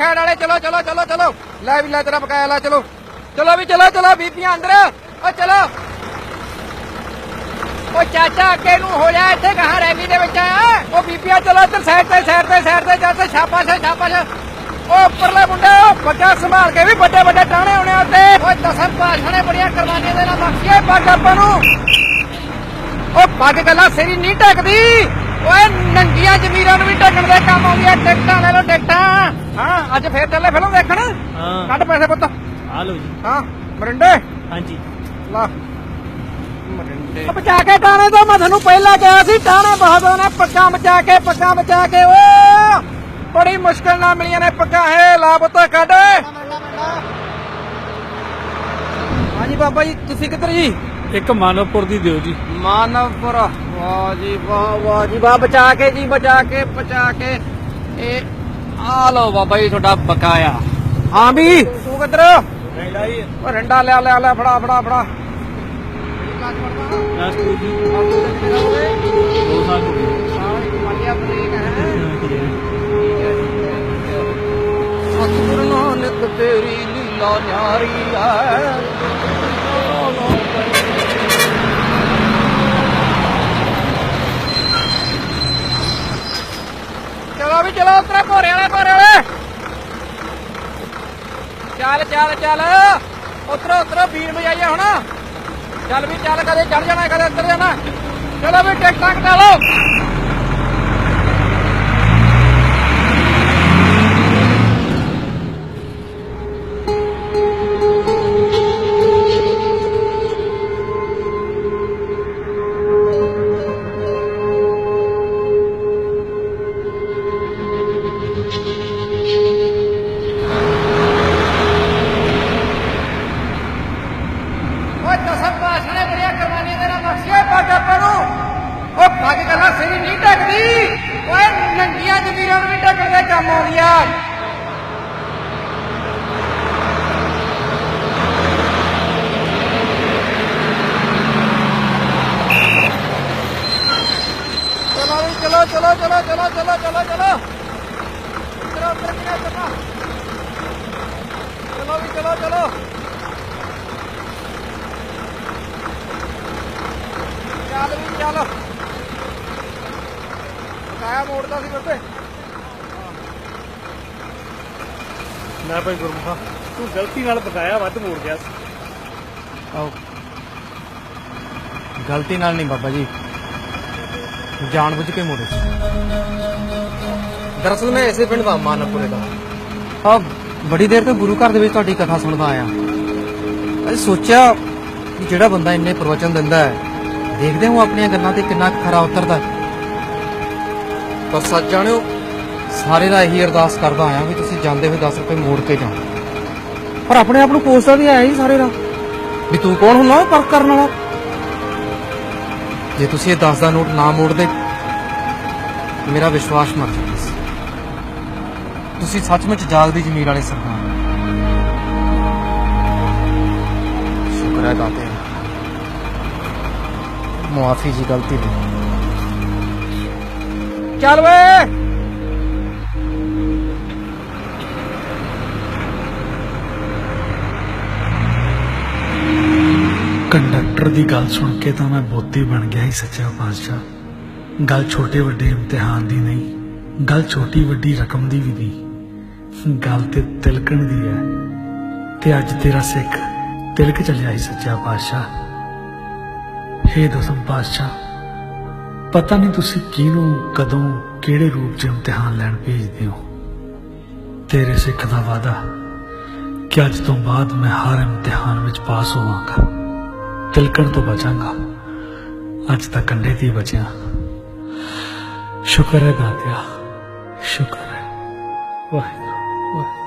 Side ਵਾਲੇ, ਚਲੋ ਚਲੋ ਚਲੋ ਚਲੋ। ਲੈ ਵੀ ਲੈ ਤੇਰਾ ਬਕਾਇਆ ਲੈ ਚਲੋ। ਚਲੋ ਵੀ, ਚਲੋ ਚਲੋ, ਬੀਬੀਆਂ ਅੰਦਰ। ਓ, ਚਲੋ। ਓ, ਚਾਚਾ ਅੱਗੇ ਨੂੰ ਹੋ ਜਾ, ਇੱਥੇ ਕਹਾਂ ਰੈਲੀ ਦੇ ਵਿੱਚ। ਓ, ਬੀਬੀਆਂ, ਚਲੋ ਇੱਧਰ ਸਾਈਡ ਤੇ ਸਾਈਡ ਤੇ ਸਾਈਡ ਤੇ, ਜਾ ਤੇ ਸ਼ਾਬਾਸ਼ ਸ਼ਾਬਾਸ਼ ਓ, ਉੱਪਰਲੇ ਮੁੰਡੇ, ਓ ਬੱਚਾ ਸੰਭਾਲ ਕੇ ਵੀ ਵੱਡੇ ਵੱਡੇ ਟਾਣੇ ਆਉਣੇ ਆ ਉੱਤੇ। ਓ ਦਸਮ ਪਾਸ਼ਾ ਨੇ ਬੜੀਆਂ ਕੁਰਬਾਨੀਆਂ ਦੇ ਨਾਲ ਬਖਸ਼ੀਏ ਪੱਗ ਆਪਾਂ ਨੂੰ। ਓ, ਪੱਗ ਗੱਲਾਂ ਸਿਰੀ ਨਹੀਂ ਟਕਦੀ ਓਏ ਨੰਗੀਆਂ ਜ਼ਮੀਰਾਂ ਨੂੰ ਵੀ ਟਕਣ ਦੇ ਕੰਮ ਆਉਂਦੀਆਂ ਟਿਕਟਾਂ ਲੈ ਲਓ ਟਿਕਟਾਂ। ਹਾਂ ਅੱਜ ਫੇਰ ਚੱਲੇ ਫਿਲਮ ਦੇਖਣ? ਹਾਂ। ਕੱਢ ਪੈਸੇ ਪੁੱਤ। ਆ ਲਓ ਜੀ। ਹਾਂ ਮਰਿੰਡੇ। ਹਾਂਜੀ। ਲਾ। ਮਰਿੰਡੇ। ਬਚਾ ਕੇ ਟਾਣੇ ਤੋਂ ਮੈਂ ਤੁਹਾਨੂੰ ਪਹਿਲਾਂ ਕਿਹਾ ਸੀ ਟਾਣੇ ਬਹਾਦੋਂ ਨੇ ਪੱਕਾਂ ਬਚਾ ਕੇ ਪੱਕਾਂ ਬਚਾ ਕੇ ਓ! ਬੜੀ ਮੁਸ਼ਕਲ ਨਾਲ ਮਿਲੀਆਂ ਨੇ ਪੱਕਾਂ ਹੈ ਲਾ ਪੁੱਤ ਕੱਢ। ਹਾਂਜੀ ਬਾਬਾ ਜੀ ਤੁਸੀਂ ਕਿੱਧਰ ਜੀ? ਇੱਕ ਮਾਨਵਪੁਰ ਦੀ ਦਿਓ ਜੀ। ਮਾਨਵਪੁਰ ਵਾਹ ਜੀ ਵਾਹ ਵਾਹ ਜੀ ਵਾਹ ਬਚਾ ਕੇ ਜੀ ਬਚਾ ਕੇ ਬਚਾ ਕੇ। ਇਹ ਆ ਲਓ ਬਾਬਾ ਜੀ ਤੁਹਾਡਾ ਬਕਾਇਆ। ਹਾਂ ਵੀ ਤੂੰ ਕਿੱਧਰ? ਰੈਂਡਾ ਜੀ। ਉਹ ਰੰਡਾ ਲਿਆ ਲਿਆ ਲਿਆ ਫੜਾ ਫੜਾ ਫੜਾ। ਸਤਿਗੁਰੂ ਨਾਨਕ ਤੇਰੀ ਲੀਲਾ ਨਿਆਰੀ ਹੈ। ਚਲੋ ਵੀ ਚਲੋ ਉਤਰੇ ਭੋਰੇ ਵਾਲੇ ਭੋਰੇ ਵਾਲੇ। ਚੱਲ ਚੱਲ ਚੱਲ। ਉਤਰੋ ਉਤਰੋ, ਵੀਰ ਵਜਾਈਏ ਹੁਣ। ਚੱਲ ਵੀ ਚੱਲ, ਕਦੇ ਚੜ ਜਾਣਾ, ਕਦੇ ਉੱਤਰ ਜਾਣਾ। ਚਲੋ ਵੀ ਟਿਕਟਾਂ ਕਟਾ ਲਓ। ਪੱਗ ਗੱਲਾਂ ਸਿਰੀ ਨਹੀਂ ਟਕਦੀ ਓਏ ਨੰਗੀਆਂ ਜ਼ਮੀਰਾਂ ਨੂੰ ਵੀ ਟਕਣ ਦੇ ਕੰਮ ਆਉਂਦੀਆਂ। ਕਾਇਆ ਮੋੜਦਾ ਸੀ ਬੱਤੇ ਮੈਂ ਭਾਈ ਗੁਰਮੁਖਾ ਤੂੰ ਗਲਤੀ ਨਾਲ ਬਕਾਇਆ ਵੱਧ ਮੋੜ ਗਿਆ ਸੀ। ਆਓ। ਗਲਤੀ ਨਾਲ ਨਹੀਂ ਬਾਬਾ ਜੀ। ਜਾਣ ਬੁੱਝ ਕੇ ਮੋੜੇ ਦਰਅਸਲ ਮੈਂ ਇਸੇ ਪਿੰਡ ਦਾ ਮਾਨਪੁਰੇ ਦਾ। ਆ ਬੜੀ ਦੇਰ ਤੋਂ ਗੁਰੂ ਘਰ ਦੇ ਵਿੱਚ ਤੁਹਾਡੀ ਕਥਾ ਸੁਣਦਾ ਆਇਆ। ਅਸੀਂ ਸੋਚਿਆ ਕਿ ਜਿਹੜਾ ਬੰਦਾ ਇੰਨੇ ਪ੍ਰਵਚਨ ਦਿੰਦਾ ਹੈ ਦੇਖਦੇ ਹਾਂ ਆਪਣੀਆਂ ਗੱਲਾਂ ਤੇ ਕਿੰਨਾ ਕੁ ਖਰਾ ਉਤਰਦਾ ਹੈ। ਪਰ ਸੱਚ ਜਾਣਿਓ, ਸਾਰੇ ਦਾ ਇਹੀ ਅਰਦਾਸ ਕਰਦਾ ਆਇਆ ਵੀ ਤੁਸੀਂ ਜਾਂਦੇ ਹੋਏ 10 ਰੁਪਏ ਮੋੜ ਕੇ ਜਾਓ। ਪਰ ਆਪਣੇ ਆਪ ਨੂੰ ਕੋਸਦਾ ਵੀ ਆਇਆ ਹੀ ਸਾਰੇ ਦਾ, ਵੀ ਤੂੰ ਕੌਣ ਹੁੰਦਾ ਪਰਖ ਕਰਨ ਵਾਲਾ? ਜੇ ਤੁਸੀਂ ਇਹ 10 ਦਾ ਨੋਟ ਨਾ ਮੋੜਦੇ, ਮੇਰਾ ਵਿਸ਼ਵਾਸ ਮਰ ਜਾਣਾ ਸੀ। ਤੁਸੀਂ ਸੱਚਮੁੱਚ ਜਾਗਦੀ ਜ਼ਮੀਰ ਵਾਲੇ ਸਰਦਾਰ ਸ਼ੁਕਰ ਹੈ ਦਾਤੇ ਮੁਆਫੀ ਜੀ ਗਲਤੀ ਦੀ। ਚੱਲ ਵੇ। ਕੰਡਕਟਰ ਦੀ ਗੱਲ ਸੁਣ ਕੇ ਤਾਂ ਮੈਂ ਬੋਤੀ ਬਣ ਗਿਆ ਹੀ ਸੱਚਾ ਪਾਤਸ਼ਾਹ। ਗੱਲ ਛੋਟੇ ਵੱਡੇ ਇਮਤਿਹਾਨ ਦੀ ਨਹੀਂ, ਗੱਲ ਛੋਟੀ ਵੱਡੀ ਰਕਮ ਦੀ ਵੀ ਨਹੀਂ। ਗੱਲ ਤੇ ਤਿਲਕਣ ਦੀ ਹੈ ਤੇ ਅੱਜ ਤੇਰਾ ਸਿੱਖ ਤਿਲਕ ਚਲਿਆ ਹੀ ਸੱਚਾ ਪਾਤਸ਼ਾਹ। ਹੇ ਦਸਮ ਪਾਤਸ਼ਾਹ ਪਤਾ ਨਹੀਂ ਤੁਸੀਂ ਕਿਹਨੂੰ, ਕਦੋਂ, ਕਿਹੜੇ ਰੂਪ 'ਚ ਇਮਤਿਹਾਨ ਲੈਣ ਭੇਜਦੇ ਹੋ। ਤੇਰੇ ਸਿੱਖ ਦਾ ਵਾਦਾ ਕਿ ਅੱਜ ਤੋਂ ਬਾਅਦ ਮੈਂ ਹਰ ਇਮਤਿਹਾਨ ਵਿੱਚ ਪਾਸ ਹੋਵਾਂਗਾ, ਤਿਲਕਣ ਤੋਂ ਬਚਾਂਗਾ। ਅੱਜ ਤੱਕ ਕੰਡੇ ਤੇ ਬਚਿਆ। ਸ਼ੁਕਰ ਹੈ ਦਾਤਿਆ, ਸ਼ੁਕਰ ਹੈ। ਵਾਹਿਗੁਰੂ।